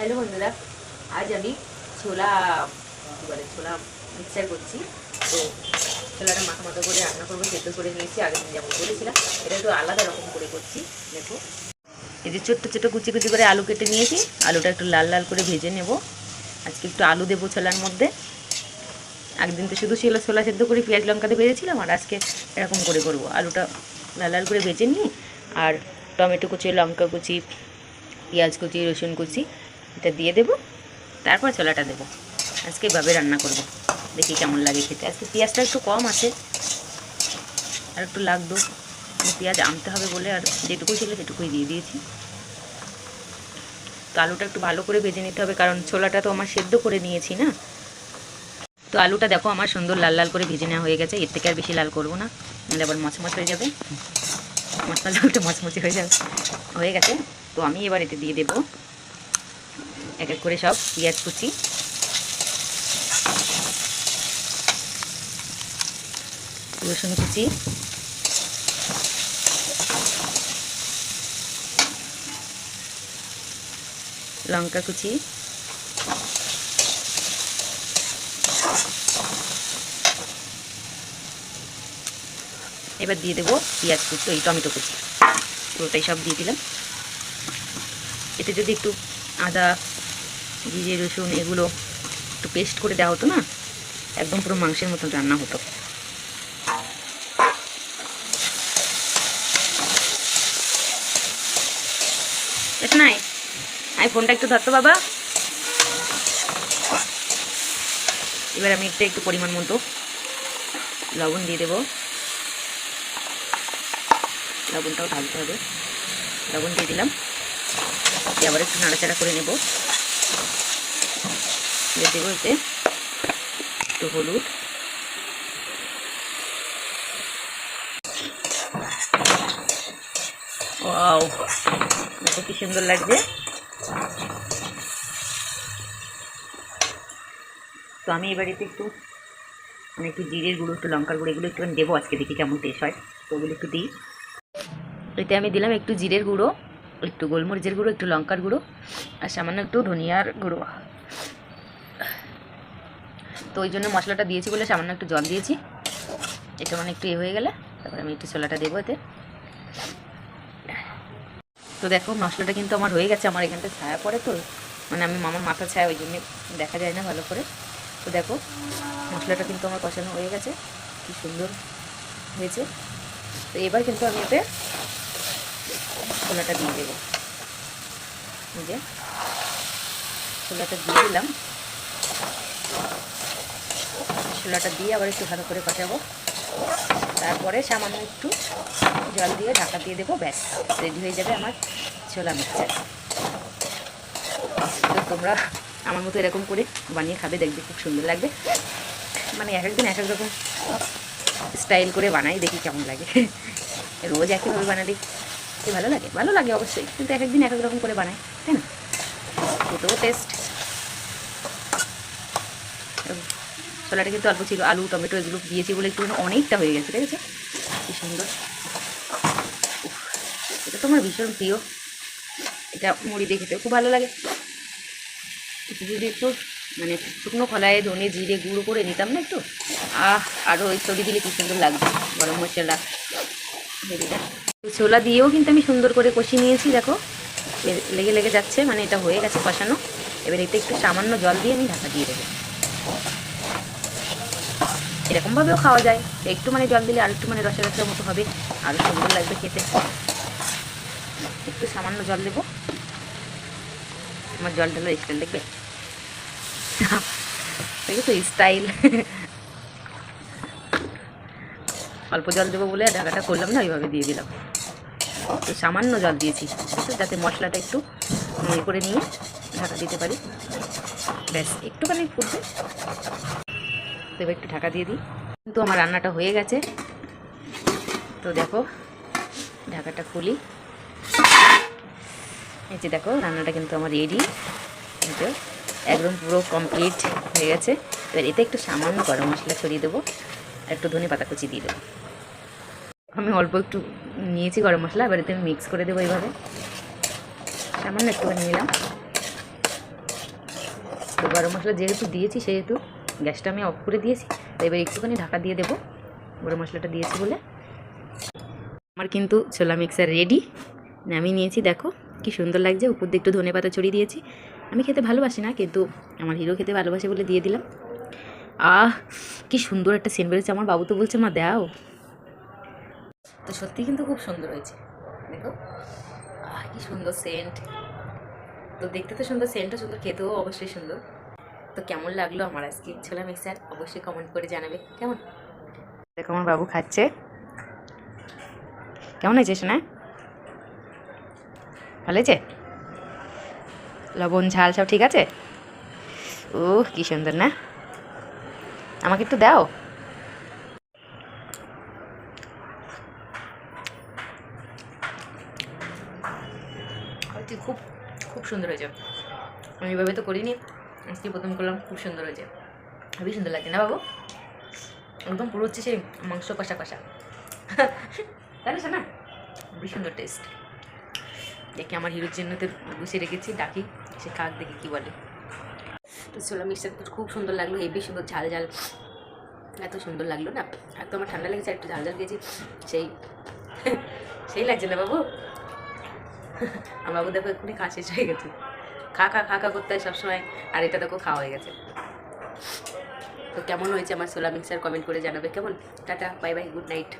Hello বন্ধুরা, আজ আমি ছোলা, কী বলে, ছোলা মিক্সচার করছি। তো ছোলাটা মাখা মাখা করে রান্না করব, সেদ্ধ করে নিয়েছি দিন যেমন বলেছিলাম। এটা একটু আলাদা রকম করে করছি, দেখো। এই যে ছোট্ট ছোট্ট কুচি কুচি করে আলু কেটে নিয়েছি, আলুটা একটু লাল লাল করে ভেজে নেব। আজকে একটু আলু দেবো ছোলার মধ্যে। একদিন তো শুধু ছিল ছোলা সেদ্ধ করে পেঁয়াজ লঙ্কাতে ভেজেছিলাম, আর আজকে এরকম করে করব। আলুটা লাল লাল করে ভেজে নিই, আর টমেটো কুচি, লঙ্কা কুচি, পেঁয়াজ কুচি, রসুন কুচি এটা দিয়ে দেবো, তারপর ছোলাটা দেবো। আজকে এভাবে রান্না করব। দেখি কেমন লাগে খেতে। আজকে পেঁয়াজটা একটু কম আছে, আর একটু লাগতো। পেঁয়াজ আনতে হবে বলে আর যেটুকু ছিল সেটুকুই দিয়ে দিয়েছি। তো আলুটা একটু ভালো করে ভেজে নিতে হবে, কারণ ছোলাটা তো আমার সেদ্ধ করে নিয়েছি না। তো আলুটা দেখো আমার সুন্দর লাল লাল করে ভেজে নেওয়া হয়ে গেছে। এর থেকে আর বেশি লাল করব না, নাহলে আবার মচমচ হয়ে যাবে। মশলা জলটা মচমচে হয়ে যাবে। হয়ে গেছে। তো আমি এবার এতে দিয়ে দেবো এক এক করে সব পেঁয়াজ কুচি। রসুন কুচি। লঙ্কা কুচি। এবার দিয়ে দেবো পেঁয়াজ কুচি, ওই টমেটো কুচি। পুরোটাই সব দিয়ে দিলাম। এতে যদি একটু আদা জিরে, রসুন এগুলো একটু পেস্ট করে দেওয়া হতো না, একদম পুরো মাংসের মতন রান্না হতো। নাই আই ফোনটা একটু ধরতো বাবা। এবার আমি একটু একটু পরিমাণ মতো লবণ দিয়ে দেবো। লবণটাও ঢালতে হবে। লবণ দিয়ে দিলাম। আবার একটু নাড়াচাড়া করে নেব। দেবো এতে একটু হলুদ। ওয়াও, দেখো কি সুন্দর লাগছে। তো আমি এবার এতে একটু মানে একটু জিরের গুঁড়ো, একটু লঙ্কার গুঁড়ো, এগুলো একটু দেবো আজকে দেখি কেমন টেস্ট হয়। তো ওগুলো একটু দিই। এতে আমি দিলাম একটু জিরের গুঁড়ো। একটু গোলমরিচের গুঁড়ো, একটু লঙ্কার গুঁড়ো, আর সামান্য একটু ধনিয়ার গুঁড়ো। তো ওই জন্য মশলাটা দিয়েছি বলে সামান্য একটু জল দিয়েছি। এটা মানে একটু এ হয়ে গেলে, তারপরে আমি একটু ছোলাটা দেবো এতে। তো দেখো, মশলাটা কিন্তু আমার হয়ে গেছে, আমার এখানটা ছায়া পড়ে তো। মানে আমি মামার মাথা ছায়া, ওই জন্য দেখা যায় না ভালো করে। তো দেখো, মশলাটা কিন্তু আমার কষানো হয়ে গেছে। কি সুন্দর হয়েছে। তো এবার কিন্তু আমি এতে ছোলাটা দিয়ে দেবো। যে ছোলাটা দিয়ে দিলাম। ছোলাটা দিয়ে আবার একটু ভালো করে কষাবো। তারপরে সামান্য একটু জল দিয়ে ঢাকা দিয়ে দেবো, ব্যাস রেডি হয়ে যাবে আমার ছোলা মিক্সচার। তো তোমরা আমার মতো এরকম করে বানিয়ে খাবে, দেখবে খুব সুন্দর লাগবে। মানে এক একদিন এক এক রকম স্টাইল করে বানাই, দেখি কেমন লাগে। রোজ একইভাবে বানালে কি ভালো লাগে? ভালো লাগে অবশ্যই, কিন্তু এক একদিন এক এক রকম করে বানাই, তাই না? দুটোও টেস্ট ছোলাটা কিন্তু অল্প ছিল, আলু, টমেটো এগুলো দিয়েছি বলে একটু অনেকটা হয়ে গেছে ঠিক আছে কি সুন্দর। এটা তো আমার ভীষণ প্রিয়। এটা মুড়ি দিয়ে খেতে খুব ভালো লাগে। যদি একটু মানে শুকনো খোলায় ধনে জিরে গুঁড়ো করে নিতাম না একটু? আহ আরও ওই তরি দিলে কি সুন্দর লাগবে, গরম মশলা। হেরিটা ছোলা দিয়েও কিন্তু আমি সুন্দর করে কষিয়ে নিয়েছি, দেখো। লেগে লেগে যাচ্ছে মানে এটা হয়ে গেছে কষানো। এবার এতে একটু সামান্য জল দিয়ে আমি ঢাকা দিয়ে দেবো। এরকমভাবেও খাওয়া যায়। একটু মানে জল দিলে আর একটু মানে রসা রসের মতো হবে, আরও সুন্দর লাগবে খেতে। একটু সামান্য জল দেবো। আমার জল ঢালো স্টাইল, দেখবে? দেখেছ স্টাইল। অল্প জল দেবো বলে ঢাকাটা করলাম না, ওইভাবে দিয়ে দিলাম। তো সামান্য জল দিয়েছি? যাতে মশলাটা একটু ইয়ে করে নিয়ে ঢাকা দিতে পারি। ব্যাস, একটুখানি ফুটবে। এবার একটু ঢাকা দিয়ে দিই। কিন্তু আমার রান্নাটা হয়ে গেছে। তো দেখো, ঢাকাটা খুলি। এই যে দেখো, রান্নাটা কিন্তু আমার রেডি একদম পুরো কমপ্লিট হয়ে গেছে। এবার এতে একটু সামান্য গরম মশলা ছড়িয়ে দেবো। একটু ধনে পাতা কুচি দিয়ে দেবো। আমি অল্প একটু নিয়েছি গরম মশলা, এবার আমি মিক্স করে দেবো এইভাবে। সামান্য একটুখানি নিলাম। তো গরম মশলা যেহেতু দিয়েছি, সেহেতু গ্যাসটা আমি অফ করে দিয়েছি তো এবার একটুখানি ঢাকা দিয়ে দেবো। গরম মশলাটা দিয়েছি বলে। আমার কিন্তু ছোলা মিক্সার রেডি নামিয়ে নিয়েছি, দেখো কি সুন্দর লাগছে। উপর দিয়ে একটু ধনে পাতা ছড়িয়ে দিয়েছি। আমি খেতে ভালোবাসি না, কিন্তু আমার হিরো খেতে ভালোবাসে বলে দিয়ে দিলাম। আহ, কি সুন্দর একটা সেন্ট বেরোচ্ছে। আমার বাবু তো বলছে, মা, দাও। তো সত্যি কিন্তু খুব সুন্দর হয়েছে। দেখো কি সুন্দর সেন্ট তো দেখতে তো সুন্দর সেন্টও সুন্দর, খেতেও অবশ্যই সুন্দর। তো কেমন লাগল আমার আজকে ছোলা মিক্সার? অবশ্যই কমেন্ট করে জানাবে। কেমন? দেখো, আমার বাবু খাচ্ছে। কেমন হয়েছে শোনা ভালো হয়েছে? লবণ, ঝাল সব ঠিক আছে? ও কি সুন্দর না? আমাকে একটু দাও। সুন্দর হয়েছে। আমি এভাবে তো করিনি, আজকে প্রথম করলাম, খুব সুন্দর হয়েছে। খুবই সুন্দর লাগছে, না বাবু? একদম পুরো হচ্ছে সেই মাংস কষা কষা। তাই না খুবই সুন্দর টেস্ট দেখি আমার হিরোর জন্য তো রেখেছি, ডাকি, সে কাক দেখি কী বলে। তো ছোলা মিক্সচার তো খুব সুন্দর লাগল হেভি সুন্দর ঝাল ঝাল। এত সুন্দর লাগল না, এত আমার ঠান্ডা লেগেছে একটু ঝাল ঝাল খেয়েছি, সেই সেই লাগছে না বাবু? আমার বাবু দেখো এক্ষুনি খাওয়া শেষ হয়ে গেছে। খা খা খা খা করতে হয় সবসময়। আর এটা দেখো খাওয়া হয়ে গেছে। তো কেমন হয়েছে আমার সোলা মিক্সার কমেন্ট করে জানাবে। কেমন? Tata bye bye good night